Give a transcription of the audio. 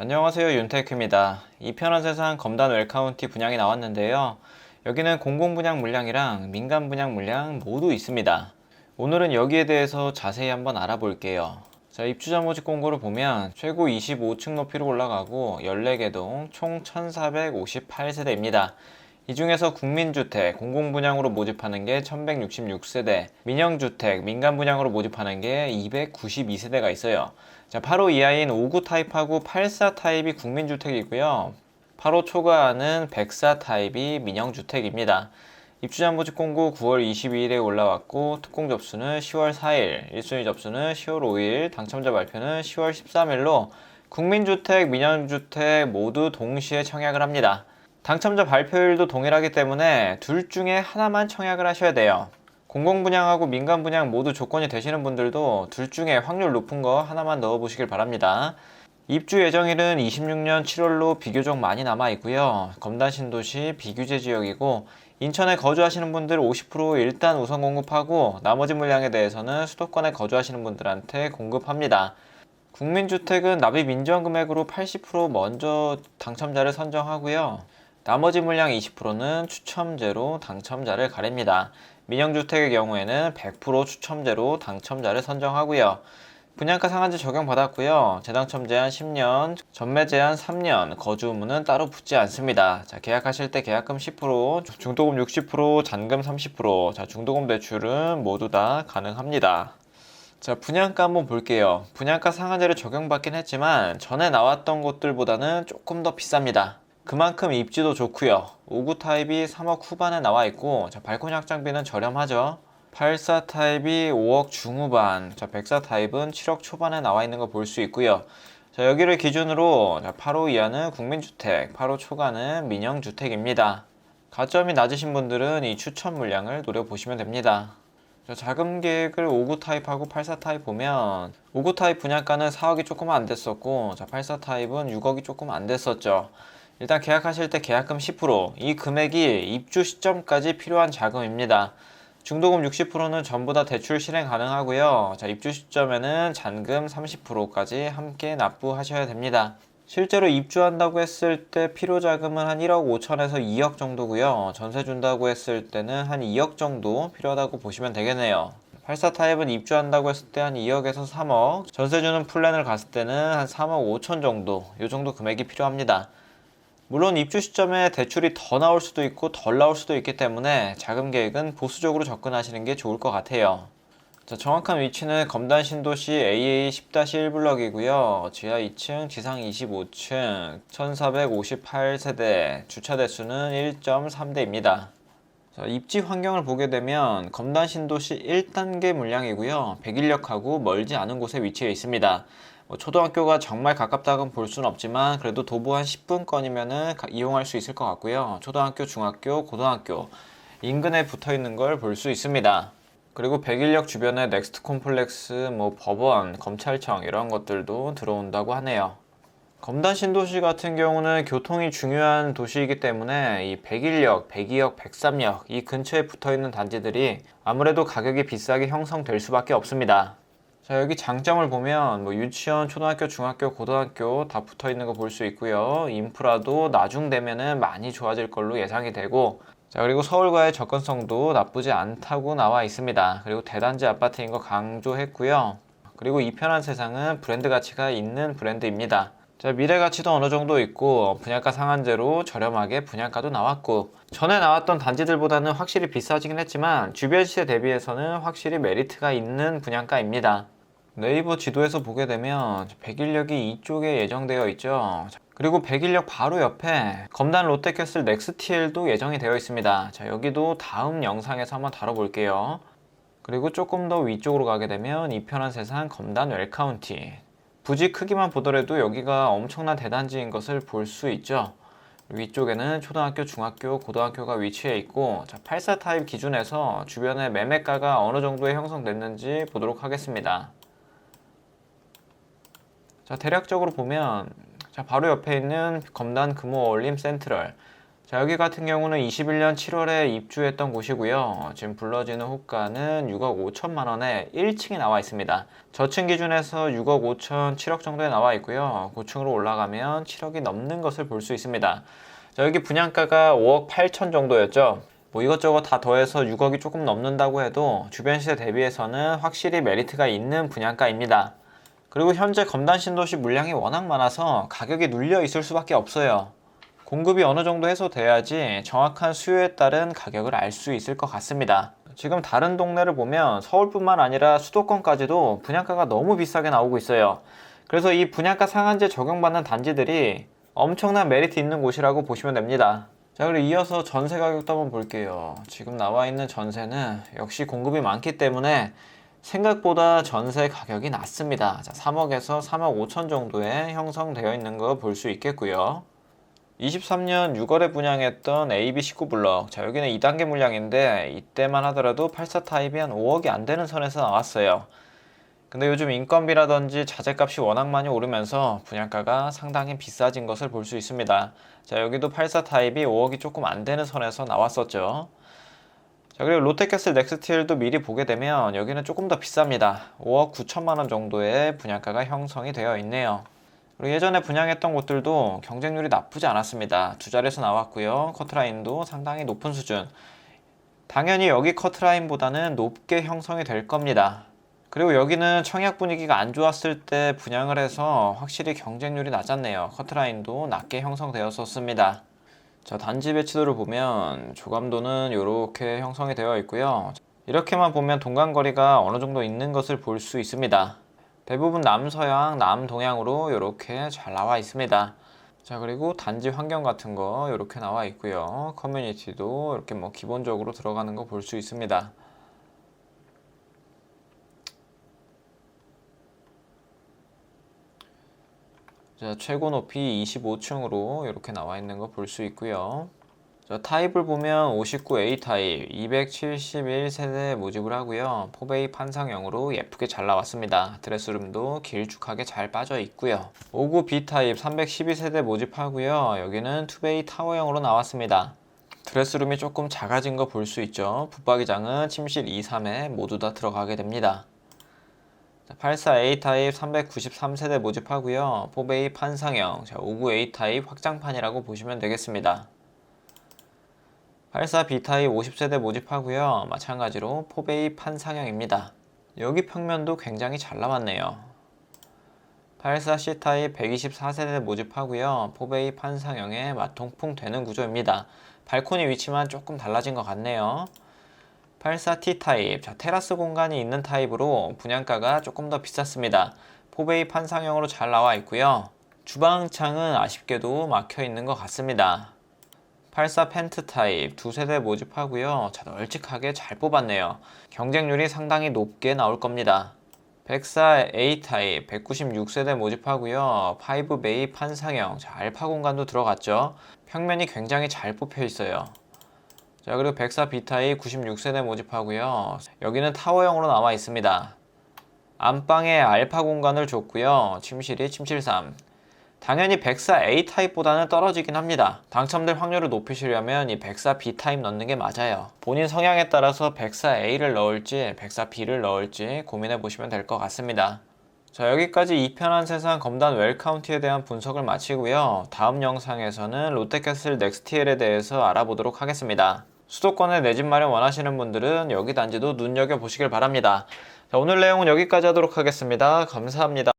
안녕하세요 윤테크입니다. 이 편한 세상 검단 웰카운티 분양이 나왔는데요. 여기는 공공 분양 물량이랑 민간 분양 물량 모두 있습니다. 오늘은 여기에 대해서 자세히 한번 알아볼게요. 자, 입주자 모집 공고를 보면 최고 25층 높이로 올라가고 14개 동 총 1458세대입니다. 이 중에서 국민주택, 공공분양으로 모집하는 게 1166세대, 민영주택, 민간분양으로 모집하는 게 292세대가 있어요. 자, 8호 이하인 59 타입하고 84 타입이 국민주택이고요. 8호 초과하는 104 타입이 민영주택입니다. 입주자 모집 공고 9월 22일에 올라왔고 특공 접수는 10월 4일, 1순위 접수는 10월 5일, 당첨자 발표는 10월 13일로 국민주택, 민영주택 모두 동시에 청약을 합니다. 당첨자 발표일도 동일하기 때문에 둘 중에 하나만 청약을 하셔야 돼요. 공공분양하고 민간분양 모두 조건이 되시는 분들도 둘 중에 확률 높은 거 하나만 넣어보시길 바랍니다. 입주 예정일은 26년 7월로 비교적 많이 남아 있고요. 검단 신도시 비규제 지역이고 인천에 거주하시는 분들 50% 일단 우선 공급하고 나머지 물량에 대해서는 수도권에 거주하시는 분들한테 공급합니다. 국민주택은 납입 인정 금액으로 80% 먼저 당첨자를 선정하고요. 나머지 물량 20%는 추첨제로 당첨자를 가립니다. 민영주택의 경우에는 100% 추첨제로 당첨자를 선정하고요. 분양가 상한제 적용받았고요. 재당첨 제한 10년, 전매 제한 3년, 거주 의무는 따로 붙지 않습니다. 자, 계약하실 때 계약금 10%, 중도금 60%, 잔금 30%, 자, 중도금 대출은 모두 다 가능합니다. 자, 분양가 한번 볼게요. 분양가 상한제를 적용받긴 했지만 전에 나왔던 곳들보다는 조금 더 비쌉니다. 그만큼 입지도 좋고요. 59 타입이 3억 후반에 나와 있고 자, 발코니 확장비는 저렴하죠. 84 타입이 5억 중후반, 자, 104 타입은 7억 초반에 나와 있는 거 볼 수 있고요. 자, 여기를 기준으로 자, 8호 이하는 국민주택, 8호 초과는 민영주택입니다. 가점이 낮으신 분들은 이 추천 물량을 노려보시면 됩니다. 자, 자금 계획을 59 타입하고 84 타입 보면 59 타입 분양가는 4억이 조금 안 됐었고 자, 84 타입은 6억이 조금 안 됐었죠. 일단 계약하실 때 계약금 10%, 이 금액이 입주 시점까지 필요한 자금입니다. 중도금 60%는 전부 다 대출 실행 가능하고요. 자, 입주 시점에는 잔금 30%까지 함께 납부하셔야 됩니다. 실제로 입주한다고 했을 때 필요 자금은 한 1억 5천에서 2억 정도고요. 전세 준다고 했을 때는 한 2억 정도 필요하다고 보시면 되겠네요. 84 타입은 입주한다고 했을 때 한 2억에서 3억, 전세 주는 플랜을 갔을 때는 한 3억 5천 정도, 이 정도 금액이 필요합니다. 물론 입주 시점에 대출이 더 나올 수도 있고 덜 나올 수도 있기 때문에 자금 계획은 보수적으로 접근하시는 게 좋을 것 같아요. 자, 정확한 위치는 검단 신도시 AA 10-1블럭이고요. 지하 2층, 지상 25층, 1458세대, 주차 대수는 1.3대입니다. 자, 입지 환경을 보게 되면 검단 신도시 1단계 물량이고요. 백일역하고 멀지 않은 곳에 위치해 있습니다. 뭐 초등학교가 정말 가깝다고는 볼 수는 없지만 그래도 도보 한 10분권이면은 이용할 수 있을 것 같고요. 초등학교, 중학교, 고등학교 인근에 붙어 있는 걸 볼 수 있습니다. 그리고 백일역 주변에 넥스트 콤플렉스, 뭐 법원, 검찰청 이런 것들도 들어온다고 하네요. 검단 신도시 같은 경우는 교통이 중요한 도시이기 때문에 이 백일역, 백이역, 백삼역 이 근처에 붙어 있는 단지들이 아무래도 가격이 비싸게 형성될 수밖에 없습니다. 자 여기 장점을 보면 뭐 유치원, 초등학교, 중학교, 고등학교 다 붙어 있는 거 볼 수 있고요. 인프라도 나중 되면은 많이 좋아질 걸로 예상이 되고 자 그리고 서울과의 접근성도 나쁘지 않다고 나와 있습니다. 그리고 대단지 아파트인 거 강조했고요. 그리고 이 편한 세상은 브랜드 가치가 있는 브랜드입니다. 자, 미래 가치도 어느 정도 있고 분양가 상한제로 저렴하게 분양가도 나왔고 전에 나왔던 단지들보다는 확실히 비싸지긴 했지만 주변 시세 대비해서는 확실히 메리트가 있는 분양가입니다. 네이버 지도에서 보게 되면 백일역이 이쪽에 예정되어 있죠. 그리고 백일역 바로 옆에 검단 롯데캐슬 넥스티엘도 예정이 되어 있습니다. 자, 여기도 다음 영상에서 한번 다뤄볼게요. 그리고 조금 더 위쪽으로 가게 되면 이 편한 세상 검단 웰카운티. 부지 크기만 보더라도 여기가 엄청난 대단지인 것을 볼 수 있죠. 위쪽에는 초등학교, 중학교, 고등학교가 위치해 있고 자, 84 타입 기준에서 주변에 매매가가 어느 정도에 형성됐는지 보도록 하겠습니다. 자, 대략적으로 보면 자, 바로 옆에 있는 검단 금호 올림 센트럴 자, 여기 같은 경우는 21년 7월에 입주했던 곳이고요. 지금 불러지는 호가는 6억 5천만 원에 1층에 나와 있습니다. 저층 기준에서 6억 5천, 7억 정도에 나와 있고요. 고층으로 올라가면 7억이 넘는 것을 볼 수 있습니다. 자, 여기 분양가가 5억 8천 정도였죠. 뭐 이것저것 다 더해서 6억이 조금 넘는다고 해도 주변 시세 대비해서는 확실히 메리트가 있는 분양가입니다. 그리고 현재 검단 신도시 물량이 워낙 많아서 가격이 눌려 있을 수밖에 없어요. 공급이 어느 정도 해소돼야지 정확한 수요에 따른 가격을 알 수 있을 것 같습니다. 지금 다른 동네를 보면 서울뿐만 아니라 수도권까지도 분양가가 너무 비싸게 나오고 있어요. 그래서 이 분양가 상한제 적용받는 단지들이 엄청난 메리트 있는 곳이라고 보시면 됩니다. 자, 그리고 이어서 전세 가격도 한번 볼게요. 지금 나와 있는 전세는 역시 공급이 많기 때문에 생각보다 전세 가격이 낮습니다. 자, 3억에서 3억 5천 정도에 형성되어 있는 거 볼 수 있겠고요. 23년 6월에 분양했던 AB19 블럭. 자, 여기는 2단계 물량인데 이때만 하더라도 84 타입이 한 5억이 안 되는 선에서 나왔어요. 근데 요즘 인건비라든지 자재값이 워낙 많이 오르면서 분양가가 상당히 비싸진 것을 볼 수 있습니다. 자, 여기도 84 타입이 5억이 조금 안 되는 선에서 나왔었죠. 자, 그리고 롯데캐슬 넥스트힐도 미리 보게 되면 여기는 조금 더 비쌉니다. 5억 9천만 원 정도의 분양가가 형성이 되어 있네요. 그리고 예전에 분양했던 곳들도 경쟁률이 나쁘지 않았습니다. 두 자리에서 나왔고요. 커트라인도 상당히 높은 수준. 당연히 여기 커트라인보다는 높게 형성이 될 겁니다. 그리고 여기는 청약 분위기가 안 좋았을 때 분양을 해서 확실히 경쟁률이 낮았네요. 커트라인도 낮게 형성되었었습니다. 자, 단지 배치도를 보면 조감도는 이렇게 형성이 되어 있고요. 이렇게만 보면 동간거리가 어느 정도 있는 것을 볼 수 있습니다. 대부분 남서양, 남동양으로 이렇게 잘 나와 있습니다. 자, 그리고 단지 환경 같은 거 이렇게 나와 있고요. 커뮤니티도 이렇게 뭐 기본적으로 들어가는 거 볼 수 있습니다. 자, 최고 높이 25층으로 이렇게 나와 있는 거 볼 수 있고요. 자, 타입을 보면 59A 타입 271세대 모집을 하고요. 포베이 판상형으로 예쁘게 잘 나왔습니다. 드레스룸도 길쭉하게 잘 빠져 있고요. 59B 타입 312세대 모집하고요. 여기는 투베이 타워형으로 나왔습니다. 드레스룸이 조금 작아진 거 볼 수 있죠. 붙박이장은 침실 2, 3에 모두 다 들어가게 됩니다. 84A 타입 393세대 모집하고요. 포베이 판상형, 59A 타입 확장판이라고 보시면 되겠습니다. 84B 타입 50세대 모집하고요. 마찬가지로 포베이 판상형입니다. 여기 평면도 굉장히 잘 나왔네요. 84C 타입 124세대 모집하고요. 포베이 판상형에 마통풍 되는 구조입니다. 발코니 위치만 조금 달라진 것 같네요. 84T 타입, 자, 테라스 공간이 있는 타입으로 분양가가 조금 더 비쌌습니다. 포베이 판상형으로 잘 나와 있고요. 주방창은 아쉽게도 막혀 있는 것 같습니다. 84 펜트 타입 두 세대 모집하고요. 자, 널찍하게 잘 뽑았네요. 경쟁률이 상당히 높게 나올 겁니다. 104 A 타입 196세대 모집하고요. 5 베이 판상형, 자, 알파 공간도 들어갔죠. 평면이 굉장히 잘 뽑혀 있어요. 자 그리고 104 B타입 96세대 모집하고요. 여기는 타워형으로 나와 있습니다. 안방에 알파 공간을 줬고요. 침실이 침실 3. 당연히 104 A 타입보다는 떨어지긴 합니다. 당첨될 확률을 높이시려면 이 104 B 타입 넣는 게 맞아요. 본인 성향에 따라서 104 A를 넣을지 104 B를 넣을지 고민해 보시면 될 것 같습니다. 자 여기까지 이 편한 세상 검단 웰카운티에 대한 분석을 마치고요. 다음 영상에서는 롯데캐슬 넥스티엘에 대해서 알아보도록 하겠습니다. 수도권에 내 집 마련 원하시는 분들은 여기 단지도 눈여겨보시길 바랍니다. 자, 오늘 내용은 여기까지 하도록 하겠습니다. 감사합니다.